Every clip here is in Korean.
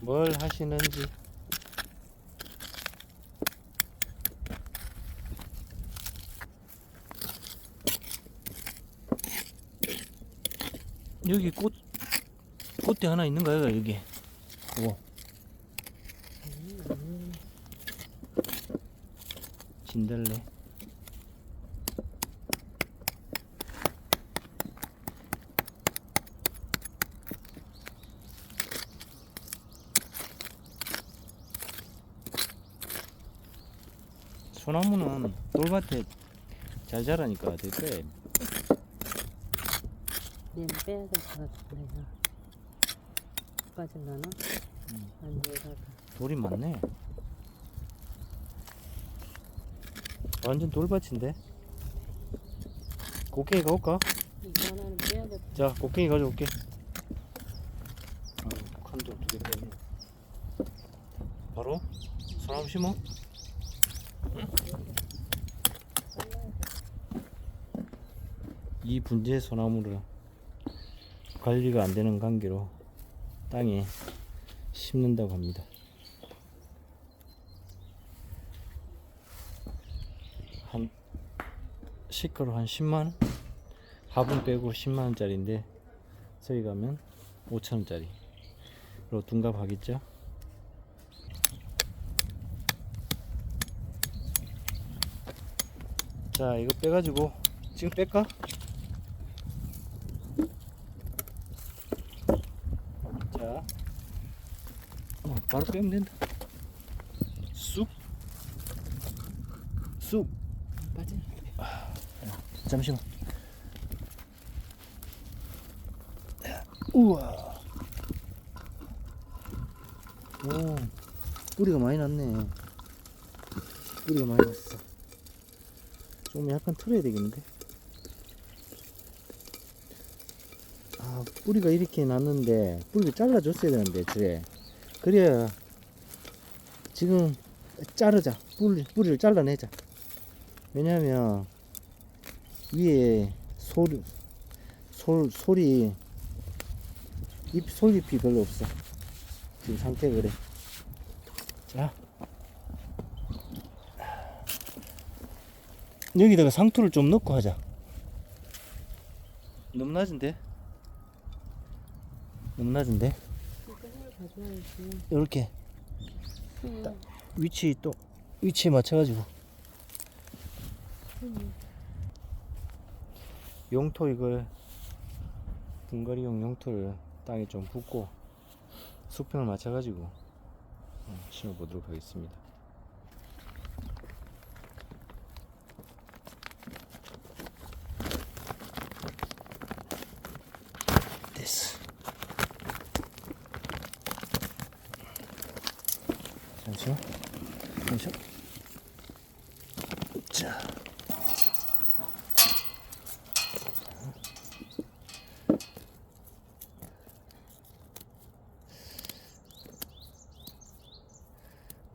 뭘 하시는지. 여기 꽃 꽃대 하나 있는가요 여기? 오 진달래 소나무는 돌밭에 잘 자라니까 될거예요 얘는 빼야 될 것 같은데. 빠질라나? 음. 안. 돌이 많네. 완전 돌밭인데. 곡괭이 가볼까? 이거 하나는 빼야 될 자, 곡괭이 가져올게. 아, 칸도 두개 빼네. 바로 소나무 심어? 이 분재 소나무를 관리가 안 되는 관계로 땅에 심는다고 합니다. 한 시가로 한 10만 원? 화분 빼고 10만 원짜리인데 저희 가면 5천 원짜리. 로 둔갑하겠죠? 자, 이거 빼가지고 지금 뺄까? 바로 빼면 된다. 쑥, 쑥. 빠질. 잠시만. 우와. 오, 뿌리가 많이 났네. 뿌리가 많이 났어. 좀 약간 틀어야 되겠는데? 아, 뿌리가 이렇게 났는데, 뿌리를 잘라줬어야 되는데, 그래. 그래야, 지금, 자르자. 뿌리, 뿌리를 잘라내자. 왜냐면, 위에 소리 솔 소리 잎 솔잎이 별로 없어. 지금 상태 그래. 자. 여기다가 상토를 좀 넣고 하자. 너무 낮은데? 너무 낮은데 이렇게 응. 위치 또 위치에 맞춰가지고 응. 용토 이걸 등거리용 용토를 땅에 좀 붓고 수평을 맞춰가지고 음, 심어보도록 하겠습니다. 됐어. 잠시만. 잠시만. 자.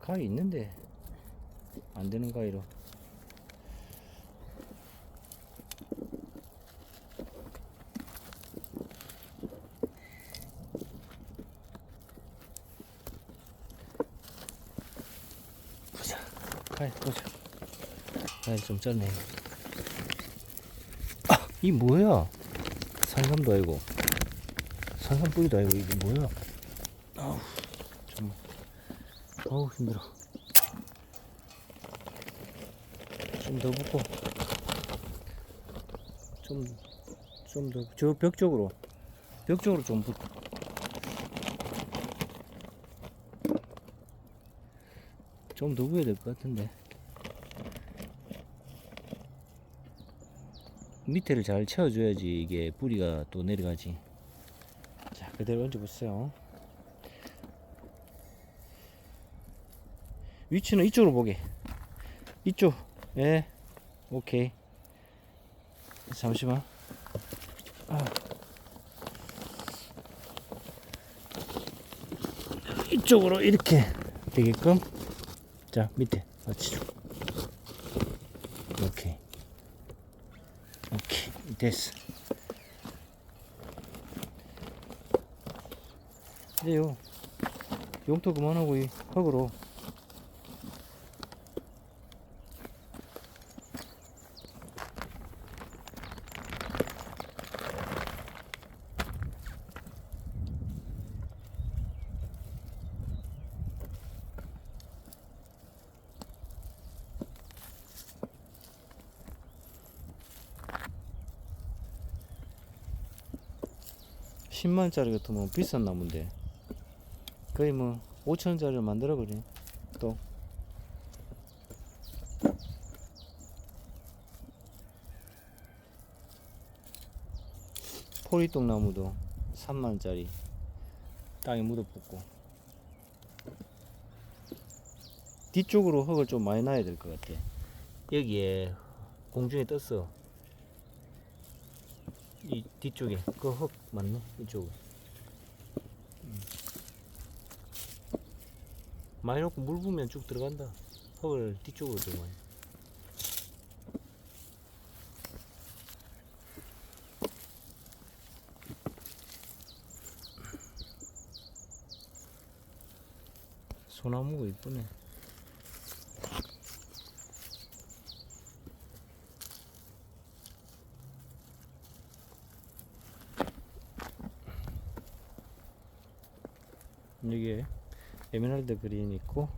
가위 있는데 안 되는 가위로 가위 보자. 가위 좀 짧네. 아! 이 뭐야? 산삼도 아니고. 산삼 뿌리도 아니고 이게 뭐야? 아우 정말 어우 힘들어. 좀 더 붙고. 좀 좀 더 저 벽 쪽으로. 벽 쪽으로 좀 붙. 좀더 부어야 될 것 같은데 밑에를 잘 채워줘야지 이게 뿌리가 또 내려가지 자 그대로 얹어보세요 위치는 이쪽으로 보게. 이쪽. 예. 오케이. 잠시만. 아. 이쪽으로 이렇게 되게끔. 자, 밑에 맞추죠. 오케이. 오케이. 됐어. 이제 요. 용토 그만하고 이 흙으로 십만원짜리 같으면 비싼 나무인데. 거의 뭐 5천원짜리를 만들어 버리네 또. 포리똥 나무도 3만원짜리 땅에 묻어붙고. 뒤쪽으로 흙을 좀 많이 놔야 될 것 같아. 여기에 공중에 떴어 이 뒤쪽에. 그 흙 맞네? 이쪽 많이 넣고 물 부으면 쭉 들어간다. 흙을 뒤쪽으로 들어가요 소나무가 이쁘네 여기에 에메랄드 그린 있고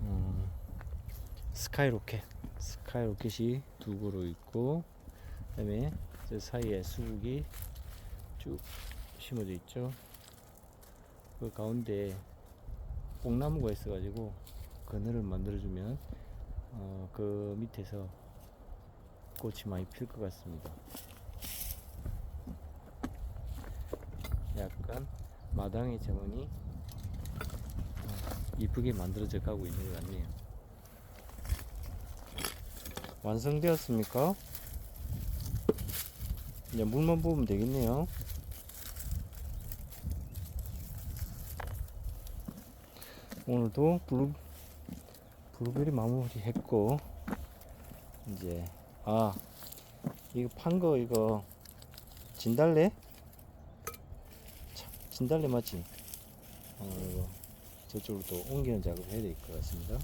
어, 스카이 로켓. 스카이 로켓이 두 그루 있고 그다음에 저 사이에 수국이 쭉 심어져 있죠. 그 가운데 뽕나무가 있어가지고 그늘을 만들어주면 어, 그 밑에서 꽃이 많이 필 것 같습니다. 약간 마당의 정원이 어, 이쁘게 만들어져 가고 있는 것 같네요. 완성되었습니까? 이제 물만 부으면 되겠네요. 오늘도 블루 블루베리 마무리 했고 이제 아 이거 판 거 이거 진달래? 참, 진달래 맞지? 어, 이거 저쪽으로 또 옮기는 작업을 해야 될 것 같습니다.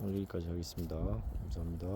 오늘 여기까지 하겠습니다. 감사합니다.